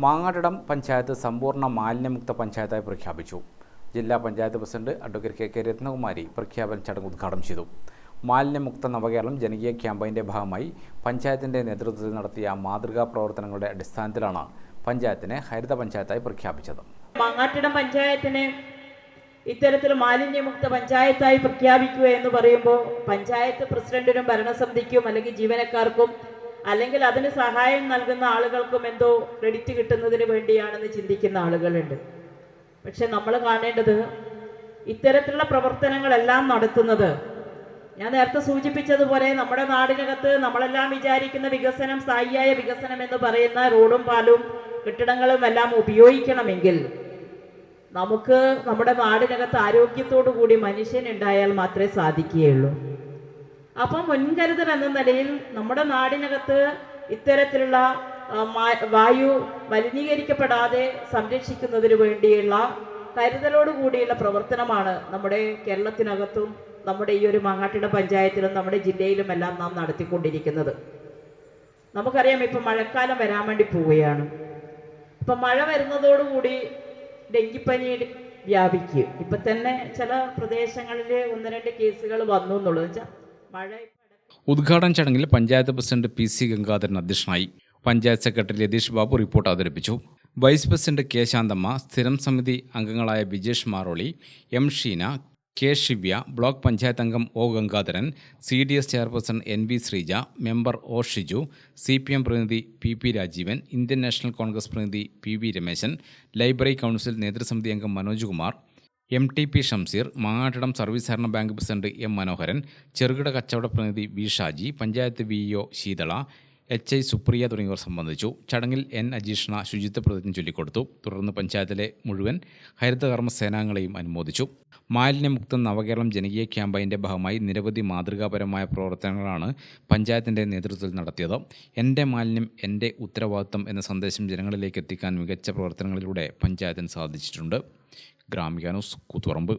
മാങ്ങാട്ടിടം പഞ്ചായത്ത് സമ്പൂർണ മാലിന്യമുക്ത പഞ്ചായത്തായി പ്രഖ്യാപിച്ചു. ജില്ലാ panchayat president advocate K K Rathnakumari പ്രഖ്യാപന ചടങ്ങ് ഉദ്ഘാടനം ചെയ്തു. മാലിന്യമുക്ത നവകേരളം ജനകീയ ക്യാമ്പയിന്റെ ഭാഗമായി പഞ്ചായത്തിന്റെ നേതൃത്വത്തിൽ നടത്തിയ മാതൃകാ പ്രവർത്തനങ്ങളുടെ അടിസ്ഥാനത്തിലാണ് പഞ്ചായത്തിനെ ഹരിത പഞ്ചായത്തായി പ്രഖ്യാപിച്ചത്. മാങ്ങാട്ടിടം പഞ്ചായത്തിനെ ഇത്തരത്തിൽ മാലിന്യമുക്ത പഞ്ചായത്തായി പ്രഖ്യാപിക്കുക എന്ന് പറയുമ്പോൾ പഞ്ചായത്ത് പ്രസിഡന്റിനും ഭരണസമിതിക്കും അല്ലെങ്കിൽ ജീവനക്കാർക്കും അല്ലെങ്കിൽ അതിന് സഹായം നൽകുന്ന ആളുകൾക്കും എന്തോ ക്രെഡിറ്റ് കിട്ടുന്നതിന് വേണ്ടിയാണെന്ന് ചിന്തിക്കുന്ന ആളുകളുണ്ട്. പക്ഷെ നമ്മൾ കാണേണ്ടത് ഇത്തരത്തിലുള്ള പ്രവർത്തനങ്ങളെല്ലാം നടത്തുന്നത് ഞാൻ നേരത്തെ സൂചിപ്പിച്ചതുപോലെ നമ്മുടെ നാടിനകത്ത് നമ്മളെല്ലാം വിചാരിക്കുന്ന വികസനം സ്ഥായിയായ വികസനം എന്ന് പറയുന്ന റോഡും പാലും കെട്ടിടങ്ങളും എല്ലാം ഉപയോഗിക്കണമെങ്കിൽ നമുക്ക് നമ്മുടെ നാടിനകത്ത് ആരോഗ്യത്തോടു കൂടി മനുഷ്യൻ ഉണ്ടായാൽ മാത്രമേ സാധിക്കുകയുള്ളൂ. അപ്പം മുൻകരുതൽ എന്ന നിലയിൽ നമ്മുടെ നാടിനകത്ത് ഇത്തരത്തിലുള്ള വായു മലിനീകരിക്കപ്പെടാതെ സംരക്ഷിക്കുന്നതിന് വേണ്ടിയുള്ള കരുതലോട് കൂടിയുള്ള പ്രവർത്തനമാണ് നമ്മുടെ കേരളത്തിനകത്തും നമ്മുടെ ഈ ഒരു മാങ്ങാട്ടിട പഞ്ചായത്തിലും നമ്മുടെ ജില്ലയിലുമെല്ലാം നാം നടത്തിക്കൊണ്ടിരിക്കുന്നത്. നമുക്കറിയാം ഇപ്പം മഴക്കാലം വരാൻ വേണ്ടി പോവുകയാണ്. ഇപ്പം മഴ വരുന്നതോടുകൂടി ഡെങ്കിപ്പനി വ്യാപിക്കും. ഇപ്പം തന്നെ ചില പ്രദേശങ്ങളിൽ ഒന്ന് രണ്ട് കേസുകൾ വന്നു എന്നുള്ളത് വെച്ചാൽ ഉദ്ഘാടന ചടങ്ങിൽ panchayat president P C Gangadharan അധ്യക്ഷനായി. പഞ്ചായത്ത് സെക്രട്ടറി രതീഷ് ബാബു റിപ്പോർട്ട് അവതരിപ്പിച്ചു. വൈസ് പ്രസിഡന്റ് കെ ശാന്തമ്മ സ്ഥിരം സമിതി അംഗങ്ങളായ Vijesh Maroli M Sheena K Shivya block panchayat അംഗം O Gangadharan C D S chairperson N V Sreeja member O Shiju C P M പ്രതിനിധി P P Rajeevan Indian National Congress പ്രതിനിധി P V Rameshan library council നേതൃസമിതി അംഗം Manoj Kumar M T P Shamseer Mangattidam service സഹകരണ bank president M Manoharan ചെറുകിട കച്ചവട പ്രതിനിധി V Shaji panchayat V EO Sheethala H I Supriya തുടങ്ങിയവർ സംബന്ധിച്ചു. ചടങ്ങിൽ N അജീഷ്ണ ശുചിത്വ പ്രതിജ്ഞ ചൊല്ലിക്കൊടുത്തു. തുടർന്ന് പഞ്ചായത്തിലെ മുഴുവൻ ഹരിതകർമ്മ സേനാംഗങ്ങളെയും അനുമോദിച്ചു. മാലിന്യമുക്ത നവകേരളം ജനകീയ ക്യാമ്പയിന്റെ ഭാഗമായി നിരവധി മാതൃകാപരമായ പ്രവർത്തനങ്ങളാണ് പഞ്ചായത്തിന്റെ നേതൃത്വത്തിൽ നടത്തിയത്. എന്റെ മാലിന്യം എന്റെ ഉത്തരവാദിത്വം എന്ന സന്ദേശം ജനങ്ങളിലേക്ക് എത്തിക്കാൻ മികച്ച പ്രവർത്തനങ്ങളിലൂടെ പഞ്ചായത്തിന് സാധിച്ചിട്ടുണ്ട്. ഗ്രാമിക ന്യൂസ് കൂത്തുപറമ്പ്